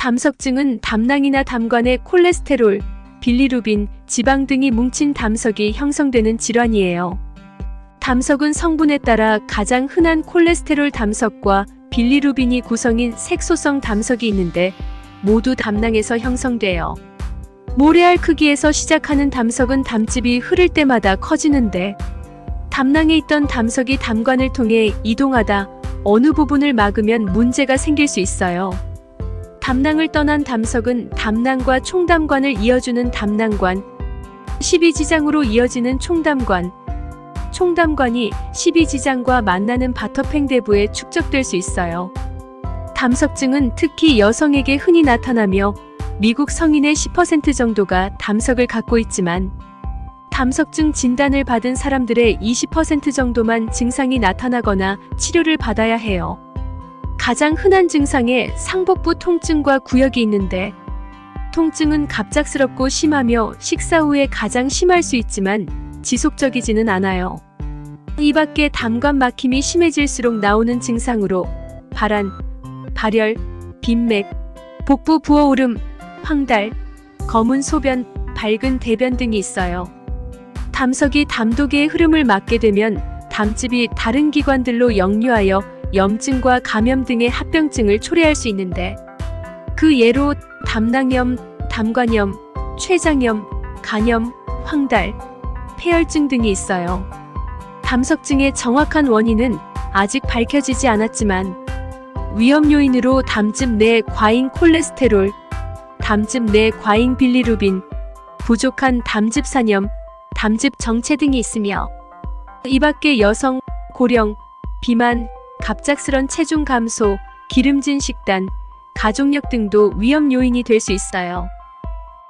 담석증은 담낭이나 담관의 콜레스테롤, 빌리루빈, 지방 등이 뭉친 담석이 형성되는 질환이에요. 담석은 성분에 따라 가장 흔한 콜레스테롤 담석과 빌리루빈이 구성인 색소성 담석이 있는데 모두 담낭에서 형성돼요. 모래알 크기에서 시작하는 담석은 담즙이 흐를 때마다 커지는데 담낭에 있던 담석이 담관을 통해 이동하다 어느 부분을 막으면 문제가 생길 수 있어요. 담낭을 떠난 담석은 담낭과 총담관을 이어주는 담낭관, 12지장으로 이어지는 총담관, 총담관이 12지장과 만나는 바터팽대부에 축적될 수 있어요. 담석증은 특히 여성에게 흔히 나타나며 미국 성인의 10% 정도가 담석을 갖고 있지만 담석증 진단을 받은 사람들의 20% 정도만 증상이 나타나거나 치료를 받아야 해요. 가장 흔한 증상에 상복부 통증과 구역이 있는데 통증은 갑작스럽고 심하며 식사 후에 가장 심할 수 있지만 지속적이지는 않아요. 이 밖에 담관 막힘이 심해질수록 나오는 증상으로 발한, 발열, 빈맥, 복부 부어오름, 황달, 검은 소변, 밝은 대변 등이 있어요. 담석이 담독의 흐름을 막게 되면 담즙이 다른 기관들로 역류하여 염증과 감염 등의 합병증을 초래할 수 있는데 그 예로 담낭염, 담관염, 췌장염, 간염, 황달, 폐혈증 등이 있어요. 담석증의 정확한 원인은 아직 밝혀지지 않았지만 위험 요인으로 담즙 내 과잉 콜레스테롤, 담즙 내 과잉 빌리루빈, 부족한 담즙 산염, 담즙 정체 등이 있으며 이 밖에 여성, 고령, 비만, 갑작스런 체중 감소, 기름진 식단, 가족력 등도 위험 요인이 될 수 있어요.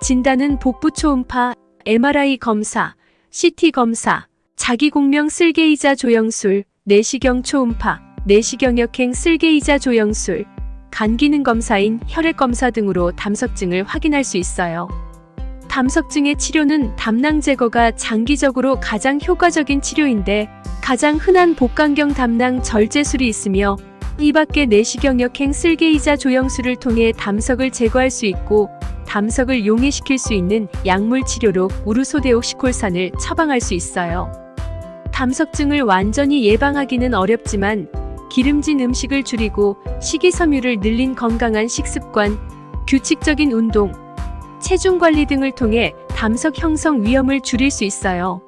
진단은 복부 초음파, MRI 검사, CT 검사, 자기공명 쓸개이자 조영술, 내시경 초음파, 내시경역행 쓸개이자 조영술, 간기능 검사인 혈액 검사 등으로 담석증을 확인할 수 있어요. 담석증의 치료는 담낭 제거가 장기적으로 가장 효과적인 치료인데 가장 흔한 복강경 담낭 절제술이 있으며 이 밖에 내시경 역행 쓸개이자 조영술을 통해 담석을 제거할 수 있고 담석을 용해시킬 수 있는 약물 치료로 우르소데옥시콜산을 처방할 수 있어요. 담석증을 완전히 예방하기는 어렵지만 기름진 음식을 줄이고 식이섬유를 늘린 건강한 식습관, 규칙적인 운동, 체중 관리 등을 통해 담석 형성 위험을 줄일 수 있어요.